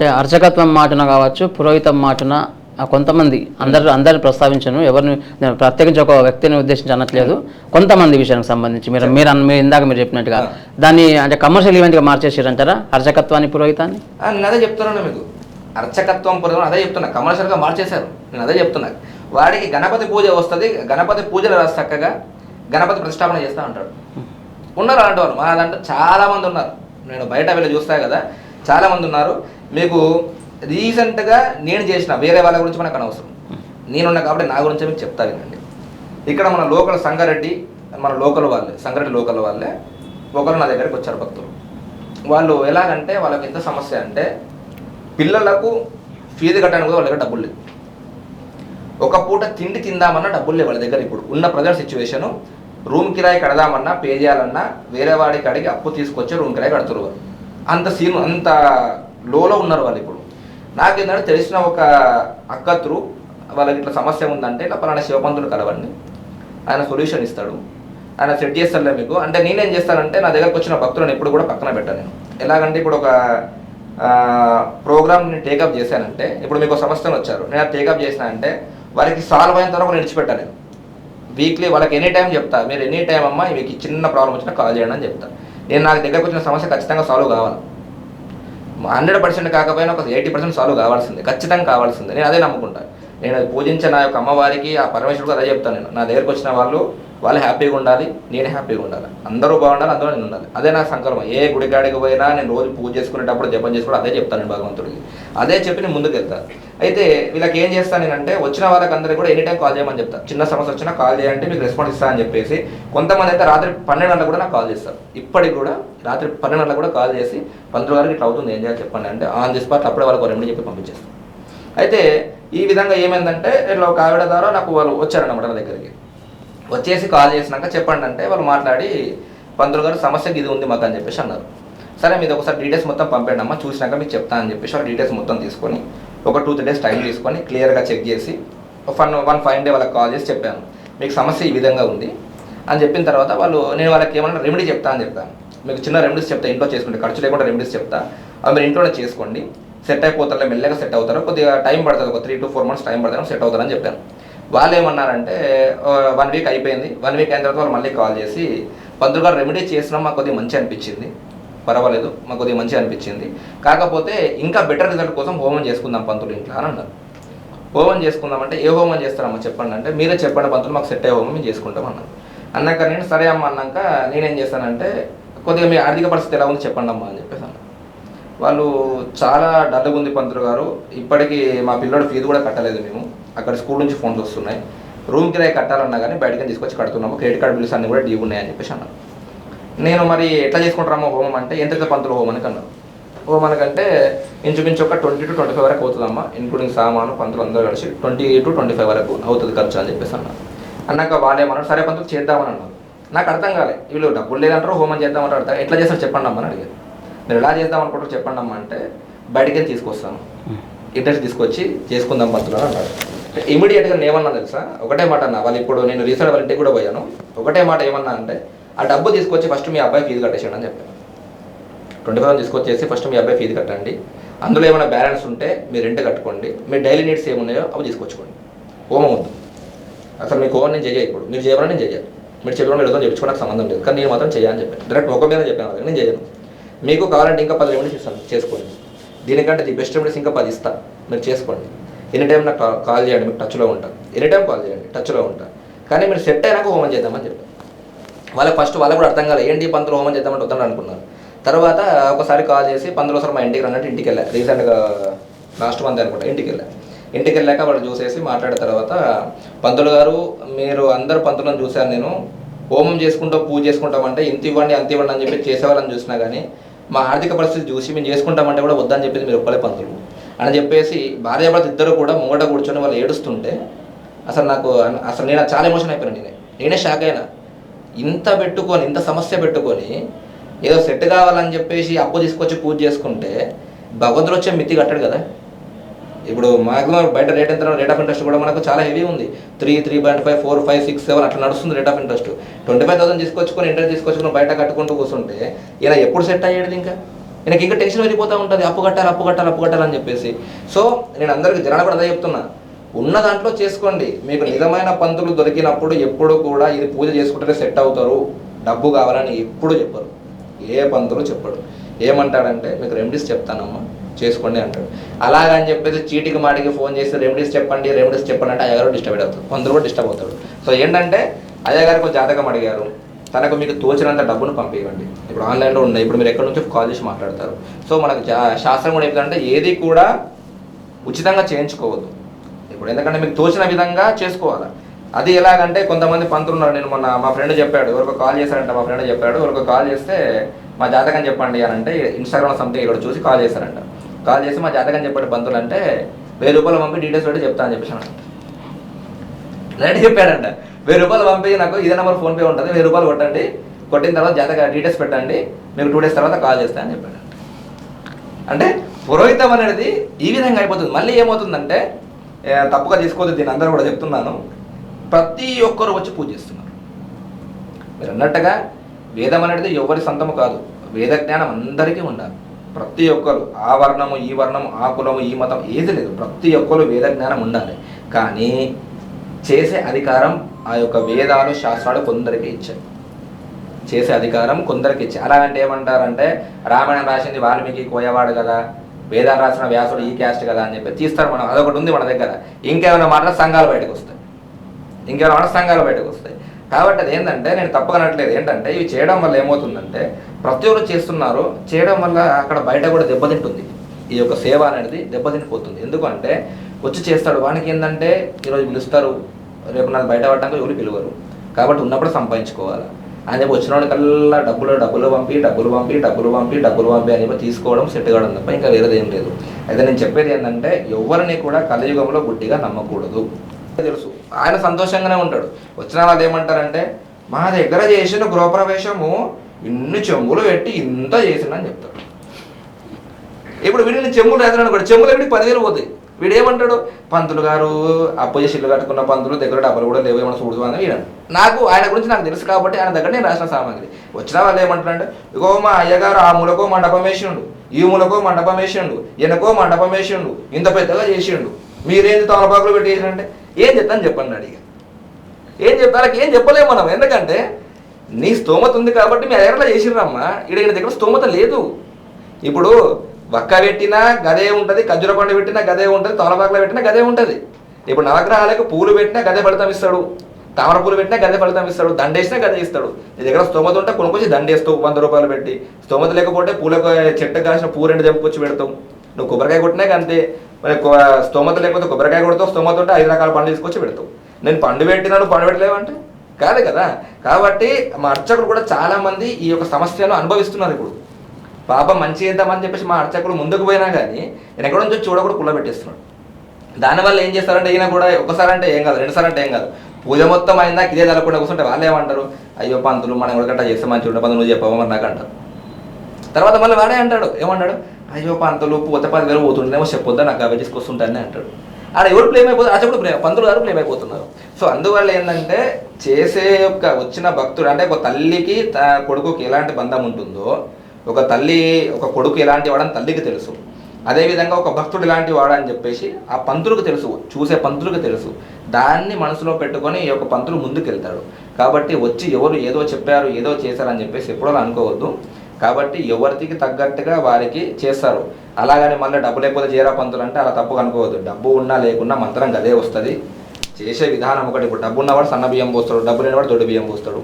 అంటే అర్చకత్వం మాటన కావచ్చు పురోహితం మాటన కొంతమంది అందరు అందరిని ప్రస్తావించను. ఎవరిని నేను ప్రత్యేకించి ఒక వ్యక్తిని ఉద్దేశించి అనట్లేదు. కొంతమంది విషయానికి సంబంధించి. మీరు మీరు మీరు ఇందాక మీరు చెప్పినట్టుగా దాన్ని అంటే కమర్షియల్ ఈవెంట్గా మార్చేసారు అంటారా అర్చకత్వాన్ని పురోహితాన్ని? నేను అదే చెప్తున్నాను మీకు. అర్చకత్వం పురం అదే చెప్తున్నా. కమర్షియల్గా మార్చేశారు. నేను అదే చెప్తున్నా. వాడికి గణపతి పూజ వస్తుంది. గణపతి పూజలు రాసి చక్కగా గణపతి ప్రతిష్టాపన చేస్తా అంటాడు. ఉన్నారు అలాంటి వాళ్ళు. మా దాంట్లో చాలా మంది ఉన్నారు. నేను బయట వెళ్ళి చూస్తా కదా. చాలామంది ఉన్నారు. మీకు రీసెంట్గా నేను చేసిన వేరే వాళ్ళ గురించి మనకు అనవసరం. నేనున్నా కాబట్టి నా గురించి మీకు చెప్తా వినండి. ఇక్కడ మన లోకల్ సంగారెడ్డి మన లోకల్ వాళ్ళే సంగారెడ్డి లోకల్ వాళ్ళే ఒకరు నా దగ్గరికి వచ్చారు భక్తులు. వాళ్ళు ఎలాగంటే వాళ్ళకి ఎంత సమస్య అంటే పిల్లలకు ఫీజు కట్టడానికి కూడా వాళ్ళ దగ్గర డబ్బులు లేవు. ఒక పూట తిండి తిందామన్నా డబ్బులు లేవు వాళ్ళ దగ్గర ఇప్పుడు. ఉన్న ప్రజెంట్ సిచ్యువేషన్ రూమ్ కిరాయి కడదామన్నా పే చేయాలన్నా వేరే వాడికి అడిగి అప్పు తీసుకొచ్చి రూమ్ కిరాయి కడుతున్నారు అంత సీన్ అంత లోలో ఉన్నారు వాళ్ళు ఇప్పుడు. నాకేంటంటే తెలిసిన ఒక అక్క త్రూ వాళ్ళకి ఇట్లా సమస్య ఉందంటే ఇట్లా పలానా శివపంతుడు కలవండి. ఆయన సొల్యూషన్ ఇస్తాడు. ఆయన సెట్ చేస్తాడులే మీకు. అంటే నేనేం చేస్తానంటే నా దగ్గరకు వచ్చిన భక్తులను ఎప్పుడు కూడా పక్కన పెట్టాను నేను. ఎలాగంటే ఇప్పుడు ఒక ప్రోగ్రామ్ నేను టేకప్ చేశానంటే ఇప్పుడు మీకు ఒక సమస్యను వచ్చారు. నేను అది టేకప్ చేసిన అంటే వారికి సాల్వ్ అయిన తర్వాత నిలిచిపెట్టాను వీక్లీ వాళ్ళకి ఎనీ టైం చెప్తా. మీరు ఎనీ టైం అమ్మా మీకు చిన్న ప్రాబ్లం వచ్చినా కాల్ చేయండి అని చెప్తాను నేను నాకు దగ్గరకు వచ్చిన సమస్య ఖచ్చితంగా సాల్వ్ కావాలి. హండ్రెడ్ పర్సెంట్ కాకపోయినా ఒక ఎయిటీ పర్సెంట్ సాల్వ్ కావాల్సిందే ఖచ్చితంగా కావాల్సిందే. నేను అదే నమ్ముకుంటాను నేను అది పూజించే నా యొక్క అమ్మవారికి ఆ పరమేశ్వరుడు అదే చెప్తాను నేను. నా దగ్గరకు వచ్చిన వాళ్ళు వాళ్ళు హ్యాపీగా ఉండాలి నేను హ్యాపీగా ఉండాలి. అందరూ బాగుండాలి అందరూ నేను ఉండాలి. అదే నా సంకల్పం. ఏ గుడికాడికి పోయినా నేను రోజు పూజ చేసుకునేటప్పుడు జపం చేసుకుంటే అదే చెప్తాను నేను భగవంతుడికి. అదే చెప్పి నేను ముందుకు వెళ్తాను అయితే వీళ్ళకి ఏం చేస్తాను నేనంటే వచ్చిన వాళ్ళకి అందరికీ కూడా ఎనీ టైం కాల్ చేయమని చెప్తాను చిన్న సమస్య వచ్చినా కాల్ చేయంటే మీకు రెస్పాన్స్ ఇస్తా అని చెప్పేసి. కొంతమంది అయితే రాత్రి పన్నెండు గంటలకు కూడా నాకు కాల్ చేస్తారు. ఇప్పటికి కూడా రాత్రి పన్నెండు గంటలకు కూడా కాల్ చేసి పంతులు గారికి ఇట్లా అవుతుంది ఏం చేయాలి చెప్పండి అంటే ఆన్ ది స్పాట్ అప్పుడే వాళ్ళకి రెమెడీ చెప్పి పంపించేస్తాను అయితే ఈ విధంగా ఏమైందంటే ఇట్లా ఒక ఆవిడ ద్వారా నాకు వాళ్ళు వచ్చారన్నమాట నా దగ్గరికి. వచ్చేసి కాల్ చేసినాక చెప్పండి అంటే వాళ్ళు మాట్లాడి పంతులు గారు సమస్యకి ఇది ఉంది మాకు అని చెప్పేసి అన్నారు. సరే మీద ఒకసారి డీటెయిల్స్ మొత్తం పంపేయండి అమ్మ చూసినాక మీకు చెప్తా అని చెప్పేసి వాళ్ళు డీటెయిల్స్ మొత్తం తీసుకొని ఒక టూ త్రీ డేస్ టైం తీసుకొని క్లియర్గా చెక్ చేసి వన్ వన్ ఫైవ్ డే వాళ్ళకి కాల్ చేసి చెప్పాను. మీకు సమస్య ఈ విధంగా ఉంది. అని చెప్పిన తర్వాత వాళ్ళు నేను వాళ్ళకి ఏమన్నా రెమెడీ చెప్తా అని చెప్తాను మీకు చిన్న రెమెడీస్ చెప్తా ఇంట్లో చేసుకుంటే ఖర్చు లేకుండా రెమెడీస్ చెప్తా. అవి మీరు ఇంట్లోనే చేసుకోండి. సెట్ అయిపోతారు మెల్లగా సెట్ అవుతారు. కొద్దిగా టైం పడుతుంది ఒక three to four months time పడుతుంది సెట్ అవుతారని చెప్పాను. వాళ్ళు ఏమన్నారంటే వన్ వీక్ అయిపోయింది. వన్ వీక్ అయిన తర్వాత వాళ్ళు మళ్ళీ కాల్ చేసి పంతులు గారు రెమెడీ చేసినా మాకు కొద్దిగా మంచి అనిపించింది. పర్వాలేదు మాకు కొద్దిగా మంచిగా అనిపించింది. కాకపోతే ఇంకా బెటర్ రిజల్ట్ కోసం హోమం చేసుకుందాం పంతులు ఇంట్లో అని అన్నారు. హోమం చేసుకుందామంటే ఏ హోమం చేస్తారమ్మా చెప్పండి అంటే మీరే చెప్పండి పంతులు మాకు సెట్ అయ్యే హోమం మేము చేసుకుంటాం అన్నారు. అన్నాక నేను సరే అమ్మ అన్నాక నేనేం చేస్తానంటే కొద్దిగా మీ ఆర్థిక పరిస్థితి ఎలా ఉంది చెప్పండి అమ్మా అని చెప్పేసి అన్నారు. వాళ్ళు చాలా డల్గా ఉంది పంతులు గారు. ఇప్పటికీ మా పిల్లోడు ఫీజు కూడా కట్టలేదు మేము. అక్కడ స్కూల్ నుంచి ఫోన్స్ వస్తున్నాయి. రూమ్ కిరాయి కట్టాలన్నా కానీ బయటకి తీసుకొచ్చి కడుతున్నాము. క్రెడిట్ కార్డ్ బిల్స్ అన్ని కూడా డ్యూ ఉన్నాయని చెప్పేసి అన్నారు. నేను మరి ఎట్లా చేసుకుంటారమ్మా హోమం అంటే ఎంత పంతులు హోమానికి హోమం అనకంటే ఇంచుమించు ఒక ట్వంటీ టు ట్వంటీ ఫైవ్ వరకు అవుతుందమ్మా ఇంక్లూడింగ్ సామాను పంతులు అందరూ కలిసి ట్వంటీ టు ట్వంటీ ఫైవ్ వరకు అవుతుంది ఖర్చు అని చెప్పేసి అన్నారు. అన్నాక వాళ్ళేమన్నారు సరే పంతులు చేద్దామని అన్నారు నాకు అర్థం కాలే. వీళ్ళు డబ్బులు లేదంటారు హోమం చేద్దామంటారు అర్థం ఎట్లా చేస్తారు చెప్పండి అమ్మని అడిగారు. మీరు ఎలా చేద్దాం అనుకుంటారు చెప్పండి అమ్మ అంటే బయటికి తీసుకొస్తాను. ఇంట్రెస్ట్ తీసుకొచ్చి చేసుకుందాం పంతులు అని అన్నారు ఇమీడియట్గా నేను ఏమన్నా తెలుసా? ఒకటే మాట అన్న వాళ్ళు ఇప్పుడు నేను రీసెంట్ వాళ్ళ ఇంటికి కూడా పోయాను. ఒకటే మాట ఏమన్నా అంటే ఆ డబ్బు తీసుకొచ్చి ఫస్ట్ మీ అబ్బాయి ఫీజు కట్టేసాడు అని చెప్పాను. ట్వంటీ ఫైవ్ తీసుకొచ్చేసి ఫస్ట్ మీ అబ్బాయి ఫీజు కట్టండి. అందులో ఏమైనా బ్యాలెన్స్ ఉంటే మీరు రెంట్ కట్టుకోండి. మీ డైలీ నీడ్స్ ఏమున్నాయో అవి తీసుకొచ్చుకోండి. హోమం వద్దు. అసలు మీకు హోమం నేను చేయాలి ఇప్పుడు. మీరు చేయమని నేను చేయాలి మీరు చెప్పడం మీరు ఏదో చెప్పుకోవడానికి సంబంధం లేదు. కానీ నేను మాత్రం చేయాలని చెప్పాను. డైరెక్ట్ ఒక మీద చెప్పాను అలాగే నేను చేయను. మీకు కావాలంటే ఇంకా పది రెమెడీస్ ఇస్తాను. చేసుకోండి. దీనికంటే ది బెస్ట్ రెమెడీస్ ఇంకా పది ఇస్తాను మీరు చేసుకోండి. ఎనీ టైం నాకు కాల్ చేయండి. మీకు టచ్లో ఉంటాను ఎనీ టైం కాల్ చేయండి. టచ్లో ఉంటాను కానీ మీరు సెట్ అయినాక హోమం చేద్దామని చెప్పాను. వాళ్ళకి ఫస్ట్ వాళ్ళకి కూడా అర్థం కాలేదు ఏంటి పంతులు హోమం చేద్దామంటే వద్దాం అనుకున్నారు. తర్వాత ఒకసారి కాల్ చేసి పంతులు ఒకసారి మా ఇంటికి రన్నట్టు ఇంటికి వెళ్ళా రీసెంట్గా లాస్ట్ మంత్ అనుకుంటా ఇంటికి వెళ్ళా ఇంటికి వెళ్ళాక వాళ్ళు చూసేసి మాట్లాడిన తర్వాత పంతులు గారు మీరు అందరు పంతులను చూశాను నేను. హోమం చేసుకుంటాం పూజ చేసుకుంటామంటే ఇంత ఇవ్వండి అంత ఇవ్వండి అని చెప్పి చేసేవాళ్ళని చూసినా కానీ మా ఆర్థిక పరిస్థితి చూసి మేము చేసుకుంటామంటే కూడా వద్దని చెప్పేసి మీరు ఒక్కలే పంతులు. అని చెప్పేసి భార్యాభర్త ఇద్దరు కూడా ముంగట కూర్చొని వాళ్ళు ఏడుస్తుంటే అసలు నాకు అసలు నేను చాలా ఎమోషన్ అయిపోయాను నేనే. నేనే షాక్ అయినా. ఇంత పెట్టుకొని ఇంత సమస్య పెట్టుకొని ఏదో సెట్ కావాలని చెప్పేసి అప్పు తీసుకొచ్చి పూజ చేసుకుంటే భగవంతుడు వచ్చే మితి కట్టడు కదా. ఇప్పుడు మాక్సిమం బయట రేట్ ఎంత రేట్ ఆఫ్ ఇంట్రెస్ట్ కూడా మనకు చాలా హెవీ ఉంది. Three three point five four five six seven అట్లా నడుస్తుంది rate of interest twenty five thousand తీసుకొచ్చుకొని ఇంట్రెస్ట్ తీసుకొచ్చుకుని బయట కట్టుకుంటూ కూర్చుంటే ఇలా ఎప్పుడు సెట్ అయ్యేది ఇంకా? నేను ఇంకా టెన్షన్ వెళ్ళిపోతూ ఉంటుంది. అప్పు కట్టాలి అప్పు కట్టాలి అప్పు కట్టాలని చెప్పేసి. సో నేను అందరికీ జనాలు కూడా అదే చెప్తున్నా. ఉన్న దాంట్లో చేసుకోండి. మీకు నిజమైన పంతులు దొరికినప్పుడు ఎప్పుడు కూడా ఇది పూజ చేసుకుంటే సెట్ అవుతారు. డబ్బు కావాలని ఎప్పుడు చెప్పరు. ఏ పంతులు చెప్పడు. ఏమంటాడంటే మీకు రెమెడీస్ చెప్తానమ్మా. చేసుకోండి అంటాడు. అలాగని చెప్పేసి చీటికి మాటికి ఫోన్ చేసి రెమెడీస్ చెప్పండి రెమెడీస్ చెప్పండి అంటే అయ్యగారు డిస్టర్బ్ అవుతారు. కొందరు కూడా డిస్టర్బ్ అవుతాడు. సో ఏంటంటే అయ్యగారికి ఒక జాతకం అడిగారు. తనకు మీకు తోచినంత డబ్బును పంపించండి ఇప్పుడు ఆన్లైన్లో ఉన్నాయి. ఇప్పుడు మీరు ఎక్కడి నుంచో కాల్ చేసి మాట్లాడతారు. సో మనకు శాస్త్రం కూడా ఏంటంటే ఏది కూడా ఉచితంగా చేయించుకోవద్దు. ఇప్పుడు ఎందుకంటే మీకు తోచిన విధంగా చేసుకోవాలి? అది ఎలాగంటే కొంతమంది పంతులు ఉన్నారు నేను మొన్న మా ఫ్రెండ్ చెప్పాడు. ఎవరికో కాల్ చేశారంట మా ఫ్రెండ్ చెప్పాడు. ఎవరికో కాల్ చేస్తే మా జాతకం చెప్పండి అని అంటే ఇన్స్టాగ్రామ్ సంథింగ్ ఇక్కడ చూసి కాల్ చేశారంట. కాల్ చేసి మా జాతకం చెప్పాడు పంతులు అంటే వెయ్యి రూపాయలు పంపి డీటెయిల్స్ పెట్టి చెప్తా అని చెప్పేసి రెడీ చెప్పాడంట. వెయ్యి రూపాయలు పంపి నాకు ఇదే నెంబర్ ఫోన్పే ఉంటుంది. వెయ్యి రూపాయలు కొట్టండి. కొట్టిన తర్వాత జాతక డీటెయిల్స్ పెట్టండి. మీకు టూ డేస్ తర్వాత కాల్ చేస్తా అని చెప్పాడు అంటే పురోహితం అనేది ఈ విధంగా అయిపోతుంది. మళ్ళీ ఏమవుతుందంటే తప్పుగా తీసుకోవద్దు దీని అందరూ కూడా చెప్తున్నాను. ప్రతి ఒక్కరు వచ్చి పూజ చేస్తున్నారు. మీరు అన్నట్టుగా వేదం అనేది ఎవరి సొంతము కాదు. వేద జ్ఞానం అందరికీ ఉండాలి. ప్రతి ఒక్కరు ఆ వర్ణము ఈ వర్ణము ఆ కులము ఈ మతం ఏది లేదు. ప్రతి ఒక్కరు వేద జ్ఞానం ఉండాలి. కానీ చేసే అధికారం ఆ యొక్క వేదాలు శాస్త్రాలు కొందరికి ఇచ్చాయి. చేసే అధికారం కొందరికి ఇచ్చాయి. అలా అంటే ఏమంటారంటే రామాయణం రాసింది వాల్మీకి కోయవాడు కదా. వేదాలు రాసిన వ్యాసుడు ఈ క్యాస్ట్ కదా అని చెప్పి తీస్తారు మనం. అదొకటి ఉంది మన దగ్గర. ఇంకేమైనా మాట సంఘాలు బయటకు వస్తాయి. ఇంకేమైనా మాట సంఘాలు బయటకు వస్తాయి. కాబట్టి అది ఏంటంటే నేను తప్పకనట్లేదు ఏంటంటే ఇవి చేయడం వల్ల ఏమవుతుందంటే ప్రతి ఒక్కరు చేస్తున్నారు. చేయడం వల్ల అక్కడ బయట కూడా దెబ్బతింటుంది ఈ యొక్క సేవ అనేది దెబ్బతింటిపోతుంది ఎందుకంటే వచ్చి చేస్తాడు. వానికి ఏంటంటే ఈరోజు పిలుస్తారు. రేపు నాకు బయట పడ్డాక ఎవరు పిలువరు. కాబట్టి ఉన్నప్పుడు సంపాదించుకోవాలి? అని చెప్పి వచ్చిన కల్లా డబ్బులు డబ్బులు పంపి డబ్బులు పంపి డబ్బులు పంపి డబ్బులు పంపి అని చెప్పి తీసుకోవడం సెట్ కావడం తప్ప ఇంకా వేరేది ఏం లేదు. అయితే నేను చెప్పేది ఏంటంటే ఎవరిని కూడా కలియుగంలో గుడ్డిగా నమ్మకూడదు. తెలుసు. ఆయన సంతోషంగానే ఉంటాడు. వచ్చిన వాళ్ళు ఏమంటారంటే మా దగ్గర చేసిన గృహప్రవేశము ఇన్ని చెంబులు పెట్టి ఇంత చేసిన అని చెప్తాడు ఇప్పుడు వీళ్ళని చెంబులు రాత్రి కూడా చెంబులు ఎక్కడికి పదివేలు పోతాయి. వీడు ఏమంటాడు పంతులు గారు అపోజిషన్లు కట్టుకున్న పంతులు దగ్గర డబ్బులు కూడా లేవు ఏమైనా చూడదు అని వీడు నాకు ఆయన గురించి నాకు తెలుసు కాబట్టి ఆయన దగ్గర నేను రాసిన సామాగ్రి. వచ్చిన వాళ్ళు ఏమంటారంటే ఇగో మా అయ్యగారు ఆ మూలకో మండపం వేసిండు ఈ మూలకో మండపం వేసిండు వెనకో మండపం వేసిండు ఇంత పెద్దగా చేసిండు. మీరేంది తమలపాకులు పెట్టి ఏం చెప్తాను చెప్పండి అడిగా. ఏం చెప్తారా? ఏం చెప్పలేము మనం. ఎందుకంటే నీ స్తోమత ఉంది కాబట్టి మీ అయ్యగారులా చేసిర్రమ్మా. ఇక్కడ దగ్గర స్తోమత లేదు. ఇప్పుడు వక్క పెట్టినా గదే ఉంటుంది ఖర్జూర పండు పెట్టినా గదే ఉంటుంది తమలపాకులు పెట్టినా గదే ఉంటుంది. ఇప్పుడు నవగ్రహాలకు పూలు పెట్టినా గదే ఫలితం ఇస్తాడు. తామర పూలు పెట్టినా గదే ఫలితం ఇస్తాడు. దండేసినా గదే ఇస్తాడు. నీ దగ్గర స్తోమత ఉంటే కొనుక్కొచ్చి దండేస్తావు వంద రూపాయలు పెట్టి. స్తోమత లేకపోతే పూల చెట్టు కాసిన పూ రెండు తెంపుకొచ్చి పెడతావు నువ్వు కొబ్బరికాయ కొట్టినా అంతే మరి స్తోమత లేకపోతే కొబ్బరికాయ కొడతావు స్తోమత ఉంటే ఐదు రకాల పండ్లు తీసుకొచ్చి పెడతావు నేను పండు పెట్టినా నువ్వు పండు పెట్టలేవంటే? కాదు కదా. కాబట్టి మా అర్చకులు కూడా చాలా మంది ఈ యొక్క సమస్యను అనుభవిస్తున్నారు ఇప్పుడు. పాప మంచి చేద్దామని చెప్పేసి మా అర్చకుడు ముందుకు పోయినా కానీ నేను ఎక్కడ నుంచి చూడకూడదు కుళ్ళ పెట్టేస్తున్నాడు. దానివల్ల ఏం చేస్తారంటే ఈయన కూడా ఒకసారి అంటే ఏం కాదు రెండుసార్లు అంటే ఏం కాదు. పూజ మొత్తం అయినా ఇదే తలకుండా కూర్చుంటే వాళ్ళు ఏమంటారు? అయ్యో పంతులు మనం ఎవరికట్టా చేస్తే మంచి ఉండే పంతులు నువ్వు చెప్పావు మరి నాకు అంటారు. తర్వాత మళ్ళీ వాడే అంటాడు ఏమంటాడు? అయ్యో పంతులు పూత పది వేలు పోతుండేమో చెప్పొద్దా నాకు అవే తీసుకొస్తుంటానే అంటాడు. ఆడ ఎవరు ప్లేమ్ అయిపోతుంది అచ్చప్పుడు ప్లేమ్ పంతులు గారు ప్లేమ్ అయిపోతున్నారు. సో అందువల్ల ఏంటంటే చేసే యొక్క వచ్చిన భక్తుడు అంటే ఒక తల్లికి తన కొడుకుకి ఎలాంటి బంధం ఉంటుందో ఒక తల్లి ఒక కొడుకు ఎలాంటి వాడని తల్లికి తెలుసు. అదేవిధంగా ఒక భక్తుడు ఎలాంటి వాడని చెప్పేసి ఆ పంతులకు తెలుసు చూసే పంతులకు తెలుసు. దాన్ని మనసులో పెట్టుకొని ఈ యొక్క పంతులు ముందుకు వెళ్తాడు కాబట్టి వచ్చి ఎవరు ఏదో చెప్పారు ఏదో చేశారని చెప్పేసి ఎప్పుడో అనుకోవద్దు. కాబట్టి ఎవరికి తగ్గట్టుగా వారికి చేస్తారు. అలాగని మళ్ళీ డబ్బు లేకపోతే చేరా పంతులు అంటే అలా తప్పుగా అనుకోవద్దు. డబ్బు ఉన్నా లేకున్నా మంత్రం గదే వస్తుంది. చేసే విధానం ఒకటి ఇప్పుడు. డబ్బు ఉన్నవాడు సన్న బియ్యం పోస్తాడు డబ్బు లేనివాడు దొడ్డు బియ్యం పోస్తాడు.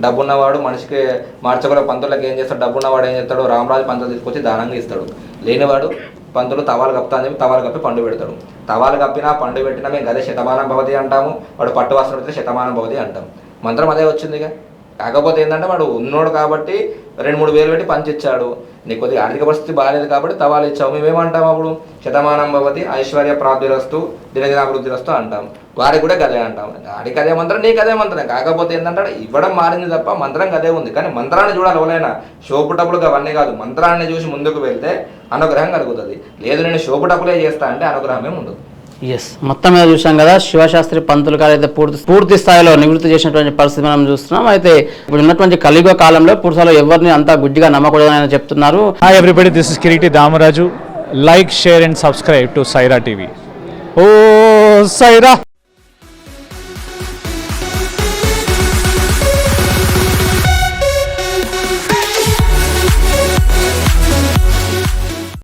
డబ్బు ఉన్నవాడు మనిషికి మార్చగల పంతులకు ఏం చేస్తాడు? డబ్బు ఉన్నవాడు ఏం చేస్తాడు? రామరాజు పంతులు తీసుకొచ్చి దానంగా ఇస్తాడు. లేనివాడు పంతులు తవాలు కప్పుతా అని చెప్పి తవాలు కప్పి పండు పెడతాడు. తవాలు కప్పినా పండు పెట్టినా మేము అదే శతమానం భవతి అంటాము. వాడు పట్టు వస్త్రం పెడితే శతమానం భవతి అంటాం. మంత్రం అదే వచ్చిందిగా. కాకపోతే ఏంటంటే వాడు ఉన్నోడు కాబట్టి రెండు మూడు వేలు పెట్టి పంచిచ్చాడు. నీకు కొద్దిగా ఆర్థిక పరిస్థితి బాగాలేదు కాబట్టి తవాలు ఇచ్చావు. మేమేమంటాం అప్పుడు? శతమానం భవతి ఐశ్వర్య ప్రాప్తిరస్తు దినదినాభివృద్ధిరస్తు అంటాం. వారికి కూడా గదే అంటాం. వాడికి అదే మంత్రం నీకు అదే మంత్రం. కాకపోతే ఏంటంటే ఇవ్వడం మారింది తప్ప మంత్రం గదే ఉంది. కానీ మంత్రాన్ని చూడాలి ఎవరైనా. షోపుటప్పులు అవన్నీ కాదు. మంత్రాన్ని చూసి ముందుకు వెళ్తే అనుగ్రహం కలుగుతుంది. లేదు నేను షోపుటప్పులే చేస్తా అంటే అనుగ్రహమే ఉండదు. ఎస్ మొత్తం మీద చూసాం కదా శివశాస్త్రి పంతులు గారు అయితే పూర్తి పూర్తి స్థాయిలో నివృత్తి చేసినటువంటి పరిస్థితి మనం చూస్తున్నాం. అయితే ఇప్పుడు ఉన్నటువంటి కలియుగ కాలంలో పురుషాలు ఎవరిని అంత గుడ్డిగా నమ్మకూడదని చెప్తున్నారు. Hi everybody, this is Kiriti Damaraju like share and subscribe to Saira TV oh Sye Raa